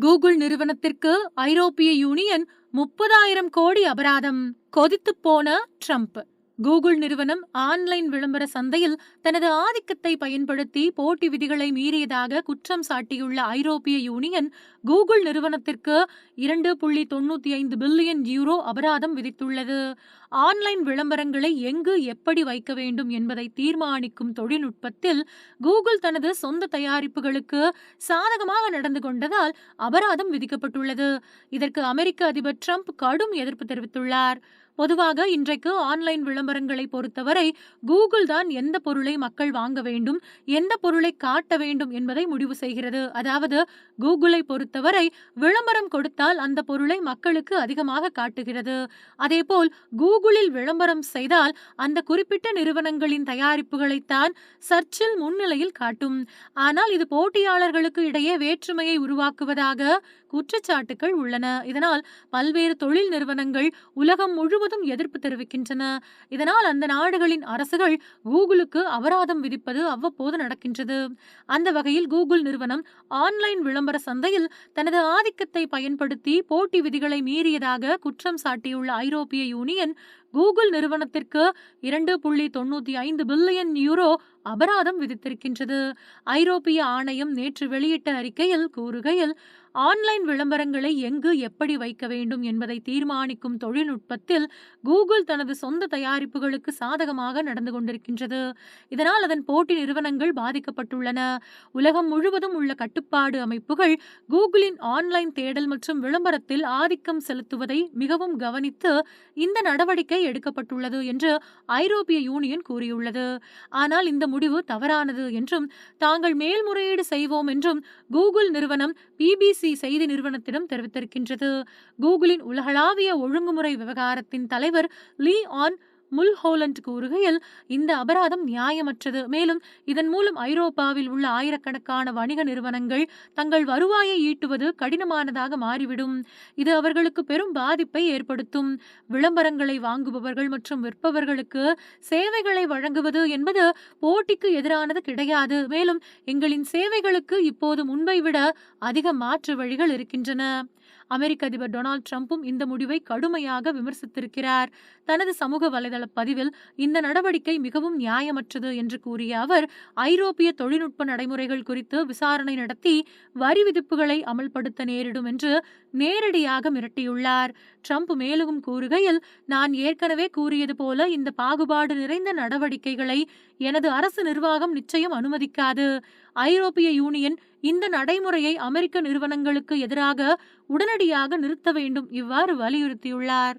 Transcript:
Google நிறுவனத்திற்கு ஐரோப்பிய union முப்பதாயிரம் கோடி அபராதம். கொதித்துப் போன ட்ரம்ப். கூகுள் நிறுவனம் ஆன்லைன் விளம்பர சந்தையில் தனது ஆதிக்கத்தை பயன்படுத்தி போட்டி விதிகளை மீறியதாக குற்றம் சாட்டியுள்ள ஐரோப்பிய யூனியன் கூகுள் நிறுவனத்திற்கு இரண்டு புள்ளி தொண்ணூத்தி ஐந்து பில்லியன் யூரோ அபராதம் விதித்துள்ளது. ஆன்லைன் விளம்பரங்களை எங்கு எப்படி வைக்க வேண்டும் என்பதை தீர்மானிக்கும் தொழில்நுட்பத்தில் கூகுள் தனது சொந்த தயாரிப்புகளுக்கு சாதகமாக நடந்து கொண்டதால் அபராதம் விதிக்கப்பட்டுள்ளது. இதற்கு அமெரிக்க அதிபர் ட்ரம்ப் கடும் எதிர்ப்பு தெரிவித்துள்ளார். பொதுவாக இன்றைக்கு ஆன்லைன் விளம்பரங்களை பொறுத்தவரை கூகுள் தான் எந்த பொருளை மக்கள் வாங்க வேண்டும் எந்த பொருளை காட்ட வேண்டும் என்பதை முடிவு செய்கிறது. அதாவது கூகுளை பொறுத்தவரை விளம்பரம் கொடுத்தால் அந்த பொருளை மக்களுக்கு அதிகமாக காட்டுகிறது. அதேபோல் கூகுளில் விளம்பரம் செய்தால் அந்த குறிப்பிட்ட நிறுவனங்களின் தயாரிப்புகளைத்தான் சர்ச்சில் முன்னிலையில் காட்டும். ஆனால் இது போட்டியாளர்களுக்கு இடையே வேற்றுமையை உருவாக்குவதாக குற்றச்சாட்டுகள் உள்ளன. இதனால் பல்வேறு தொழில் நிறுவனங்கள் உலகம் முழுவதும் எதிர்ப்பு தெரிவிக்கின்றன. இதனால் அந்த நாடுகளின் அரசுகள் கூகுளுக்கு அபராதம் விதிப்பது அவ்வப்போது நடக்கின்றது. அந்த வகையில் கூகுள் நிறுவனம் ஆன்லைன் விளம்பர சந்தையில் தனது ஆதிக்கத்தை பயன்படுத்தி போட்டி விதிகளை மீறியதாக குற்றம் சாட்டியுள்ள ஐரோப்பிய யூனியன் கூகுள் நிறுவனத்திற்கு இரண்டு புள்ளி தொண்ணூத்தி ஐந்து பில்லியன் யூரோ அபராதம் விதித்திருக்கின்றது. ஐரோப்பிய ஆணையம் நேற்று வெளியிட்ட அறிக்கையில் கூறுகையில் ஆன்லைன் விளம்பரங்களை எங்கு எப்படி வைக்க வேண்டும் என்பதை தீர்மானிக்கும் தொழில்நுட்பத்தில் கூகுள் தனது சொந்த தயாரிப்புகளுக்கு சாதகமாக நடந்து கொண்டிருக்கின்றது. இதனால் அதன் போட்டி நிறுவனங்கள் பாதிக்கப்பட்டுள்ளன. உலகம் முழுவதும் உள்ள கட்டுப்பாடு அமைப்புகள் கூகுளின் ஆன்லைன் தேடல் மற்றும் விளம்பரத்தில் ஆதிக்கம் செலுத்துவதை மிகவும் கவனித்து இந்த நடவடிக்கை எடுக்கப்பட்டுள்ளது என்று ஐரோப்பிய யூனியன் கூறியுள்ளது. ஆனால் இந்த முடிவு தவறானது என்றும் தாங்கள் மேல்முறையீடு செய்வோம் என்றும் கூகுள் நிறுவனம் பிபிசி செய்தி நிறுவனத்திடம் தெரிவித்திருக்கின்றது. கூகுளின் உலகளாவிய ஒழுங்குமுறை விவகாரத்தின் தலைவர் லீ ஆன் முல்ஹோலண்ட் கூறுகையில் இந்த அபராதம் நியாயமற்றது. மேலும் இதன் மூலம் ஐரோப்பாவில் உள்ள ஆயிரக்கணக்கான வணிக நிறுவனங்கள் தங்கள் வருவாயை ஈட்டுவது கடினமானதாக மாறிவிடும். இது அவர்களுக்கு பெரும் பாதிப்பை ஏற்படுத்தும். விளம்பரங்களை வாங்குபவர்கள் மற்றும் விற்பவர்களுக்கு சேவைகளை வழங்குவது என்பது போட்டிக்கு எதிரானது கிடையாது. மேலும் எங்களின் சேவைகளுக்கு இப்போது முன்பை விட அதிக மாற்று வழிகள் இருக்கின்றன. அமெரிக்க அதிபர் டொனால்ட் ட்ரம்ப்பும் இந்த முடிவை கடுமையாக விமர்சித்திருக்கிறார். தனது சமூக வலைதள பதிவில் இந்த நடவடிக்கை மிகவும் நியாயமற்றது என்று கூறிய அவர் ஐரோப்பிய தொழில்நுட்ப நடைமுறைகள் குறித்து விசாரணை நடத்தி வரி விதிப்புகளை அமல்படுத்த நேரிடும் என்று நேரடியாக மிரட்டியுள்ளார். ட்ரம்ப் மேலும் கூறுகையில் நான் ஏற்கனவே கூறியது போல இந்த பாகுபாடு நிறைந்த நடவடிக்கைகளை எனது அரசு நிர்வாகம் நிச்சயம் அனுமதிக்காது. ஐரோப்பிய யூனியன் இந்த நடைமுறையை அமெரிக்க நிறுவனங்களுக்கு எதிராக உடனடியாக நிறுத்த வேண்டும் இவ்வாறு வலியுறுத்தியுள்ளார்.